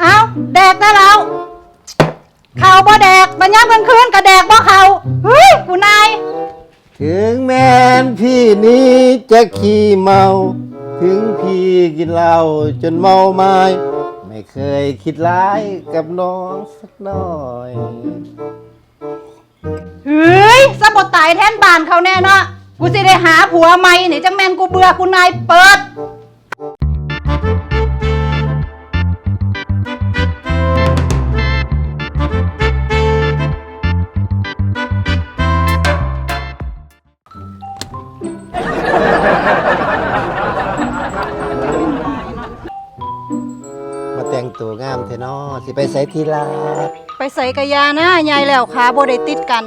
เอาแดกได้แล้วเขาบ่แดกบัญญัติกลางคืนก็แดกบ่เขาเฮ้ยกูนาย ถึงแม้นพี่นี้จะขี้เมา ถึงพี่กินเหล้าจนเมาไม้ไม่เคยคิดร้ายกับน้องสักหน่อย เฮ้ยสะบดตายแทนบ้านเขาแน่เนาะ กูสิได้หาผัวใหม่นี่จังแม่นกูเบื่อกูนายเปิด มาแต่งตัวงามเทนอสิไปใส่ทีลาไปใส่กะยานะยายแล้วขาบ่ได้ติดกัน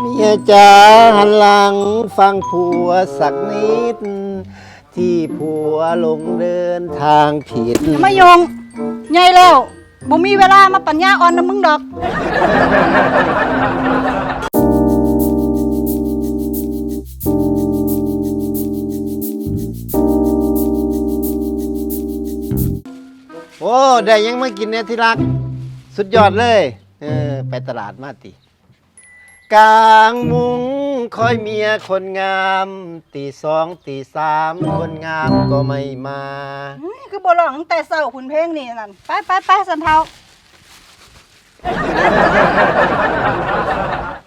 เมียจ๋าหันหลังฟังผัวสักนิด ที่ผัวลงเดินทางผิดมายงยายแล้วบ่มีเวลามาปัญญาอ่อนนะมึงดอก โอ้ ได้ยังมากินเนี่ยที่รัก สุดยอดเลย เออ ไปตลาดมาติ กลางมุงคอยเมียคนงาม ตีสองตีสามคนงามก็ไม่มาเฮ้ยคือบ่ร้องตั้งแต่เช้าคุณเพลงนี่นั่น ไปไปไปสันเทา